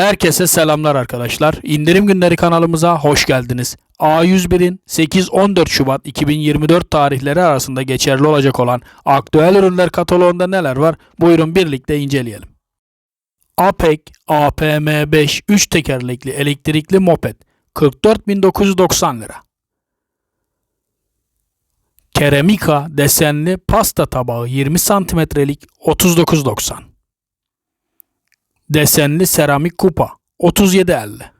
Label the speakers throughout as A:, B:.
A: Herkese selamlar arkadaşlar. İndirim günleri kanalımıza hoş geldiniz. A101'in 8-14 Şubat 2024 tarihleri arasında geçerli olacak olan aktüel ürünler kataloğunda neler var? Buyurun birlikte inceleyelim. APEC APM5 3 tekerlekli elektrikli moped 44.990 lira. Keramika desenli pasta tabağı 20 santimetrelik 39.90. Desenli seramik kupa 37.50.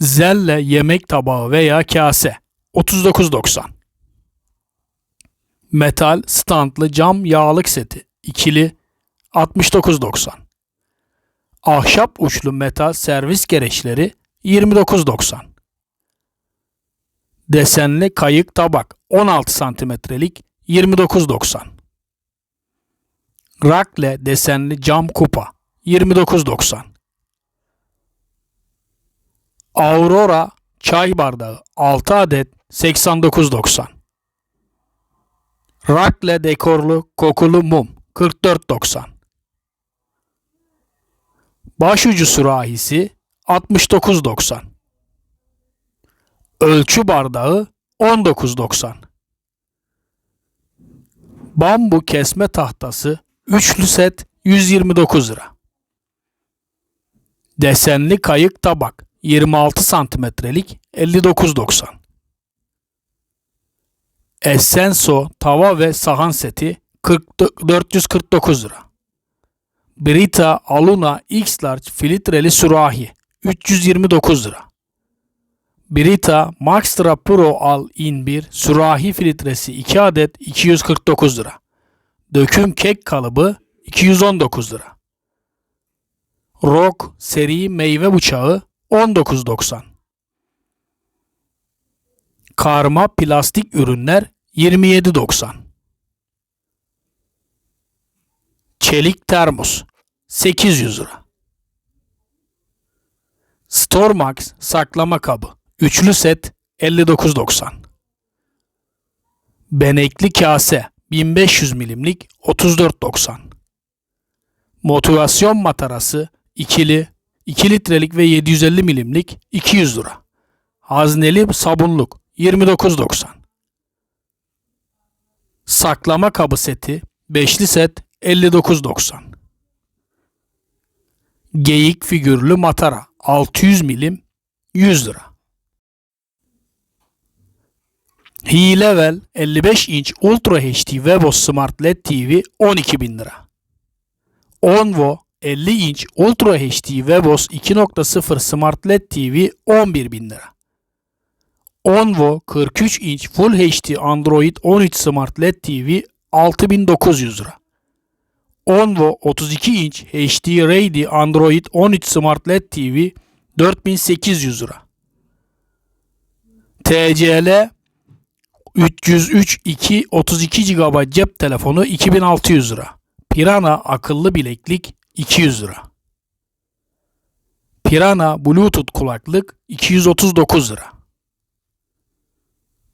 A: Zelle yemek tabağı veya kase 39.90. Metal standlı cam yağlık seti ikili 69.90. Ahşap uçlu metal servis gereçleri 29.90. Desenli kayık tabak 16 santimetrelik 29.90. Rakle desenli cam kupa 29.90. Aurora çay bardağı 6 adet 89.90. Rakle dekorlu kokulu mum 44.90. Başucu sürahisi 69.90. Ölçü bardağı 19.90. Bambu kesme tahtası Üçlü set 129 lira. Desenli kayık tabak 26 santimetrelik 59.90. Essenso tava ve sahan seti 40, 449 lira. Brita Aluna X Large filtreli sürahi 329 lira. Brita Maxtra Pro Al In 1 sürahi filtresi 2 adet 249 lira. Döküm kek kalıbı 219 lira. Rock seri meyve bıçağı 19.90. Karma plastik ürünler 27.90. Çelik termos 800 lira. Stormax saklama kabı üçlü set 59.90. Benekli kase 1500 milimlik 34.90. Motivasyon matarası ikili 2 litrelik ve 750 milimlik 200 lira. Hazneli sabunluk 29.90. Saklama kabı seti beşli set 59.90. Geyik figürlü matara 600 milim 100 lira. Hilevel 55 inç Ultra HD Webos Smart LED TV 12.000 lira. Onvo 50 inç Ultra HD Webos 2.0 Smart LED TV 11.000 lira. Onvo 43 inç Full HD Android 13 Smart LED TV 6900 lira. Onvo 32 inç HD Ready Android 13 Smart LED TV 4800 lira. TCL 303 2 32 GB cep telefonu 2600 lira. Pirana akıllı bileklik 200 lira. Pirana Bluetooth kulaklık 239 lira.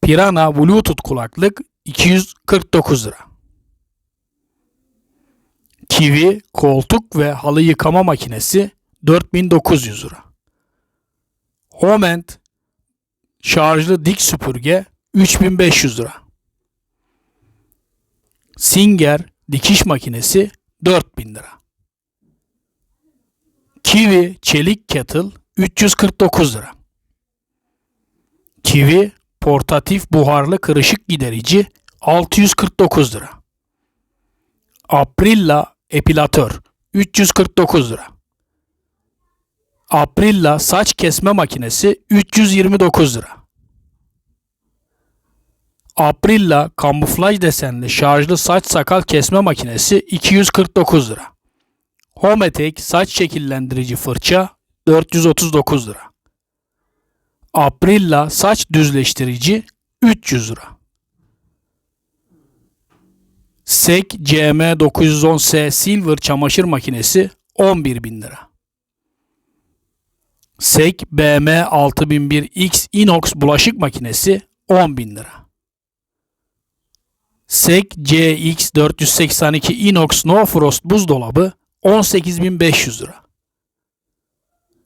A: Pirana Bluetooth kulaklık 249 lira. Kiwi koltuk ve halı yıkama makinesi 4900 lira. Homent şarjlı dik süpürge 3500 lira. Singer dikiş makinesi 4000 lira. Kiwi çelik kettle 349 lira. Kiwi portatif buharlı kırışık giderici 649 lira. Aprilla epilatör 349 lira. Aprilla saç kesme makinesi 329 lira. Aprilla kamuflaj desenli şarjlı saç sakal kesme makinesi 249 lira. Hometek saç şekillendirici fırça 439 lira. Aprilla saç düzleştirici 300 lira. SEK CM910S Silver çamaşır makinesi 11.000 lira. SEK BM6001X Inox bulaşık makinesi 10.000 lira. SEK CX482 Inox No Frost buzdolabı 18.500 lira.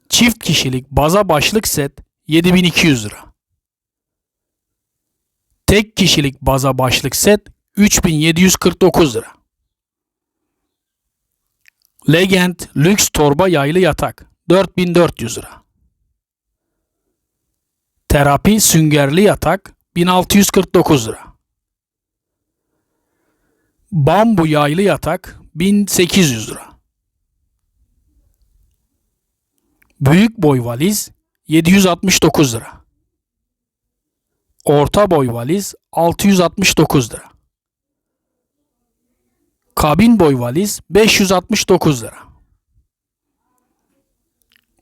A: Çift kişilik baza başlık set 7200 lira. Tek kişilik baza başlık set 3749 lira. Legend lüks torba yaylı yatak 4400 lira. Terapi süngerli yatak 1649 lira. Bambu yaylı yatak 1800 lira. Büyük boy valiz 769 lira. Orta boy valiz 669 lira. Kabin boy valiz 569 lira.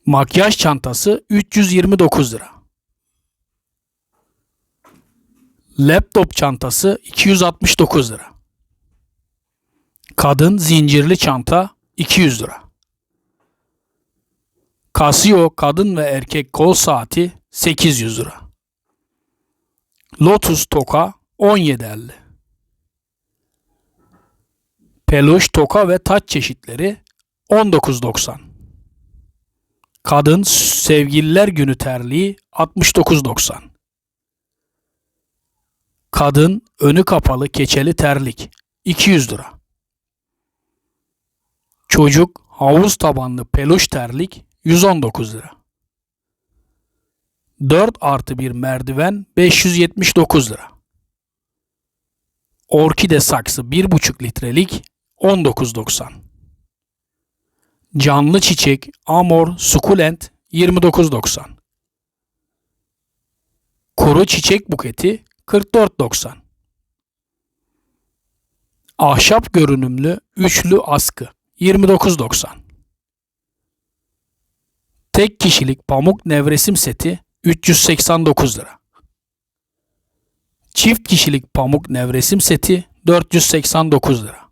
A: Makyaj çantası 329 lira. Laptop çantası 269 lira. Kadın zincirli çanta 200 lira. Casio kadın ve erkek kol saati 800 lira. Lotus toka 17.50. Peluş toka ve taç çeşitleri 19.90. Kadın sevgililer günü terliği 69.90. Kadın önü kapalı keçeli terlik 200 lira. Çocuk havuz tabanlı peluş terlik 119 lira. 4 artı bir merdiven 579 lira. Orkide saksı 1,5 litrelik 19.90. Canlı çiçek amor sukulent 29.90. Kuru çiçek buketi 44.90. Ahşap görünümlü üçlü askı 29.90. Tek kişilik pamuk nevresim seti 389 lira. Çift kişilik pamuk nevresim seti 489 lira.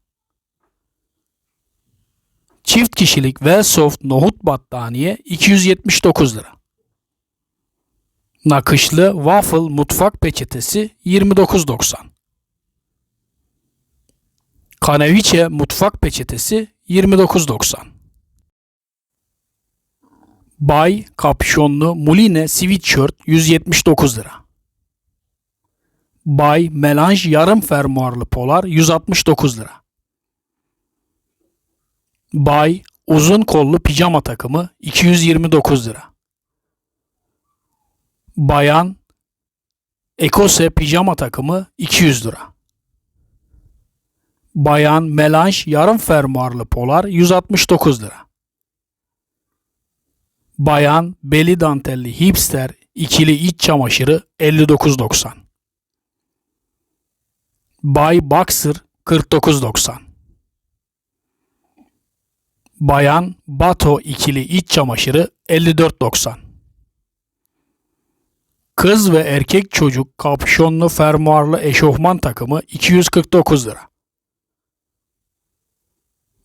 A: Çift kişilik Wellsoft nohut battaniye 279 lira. Nakışlı waffle mutfak peçetesi 29.90. Kaneviçe mutfak peçetesi 29.90. Bay kapşonlu Muline sweatshirt 179 lira. Bay melanj yarım fermuarlı polar 169 lira. Bay uzun kollu pijama takımı 229 lira. Bayan Ekose pijama takımı 200 lira. Bayan melanj yarım fermuarlı polar 169 lira. Bayan beli dantelli hipster ikili iç çamaşırı 59.90. Bay Boxer 49.90. Bayan Bato ikili iç çamaşırı 54.90. Kız ve erkek çocuk kapşonlu fermuarlı eşofman takımı 249 lira.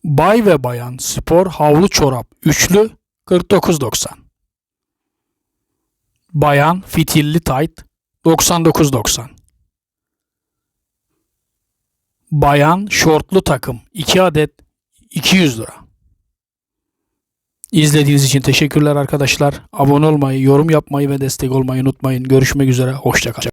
A: Bay ve bayan spor havlu çorap üçlü 49.90. Bayan fitilli tayt 99.90. Bayan şortlu takım 2 adet 200 lira. İzlediğiniz için teşekkürler arkadaşlar. Abone olmayı, yorum yapmayı ve destek olmayı unutmayın. Görüşmek üzere. Hoşçakalın.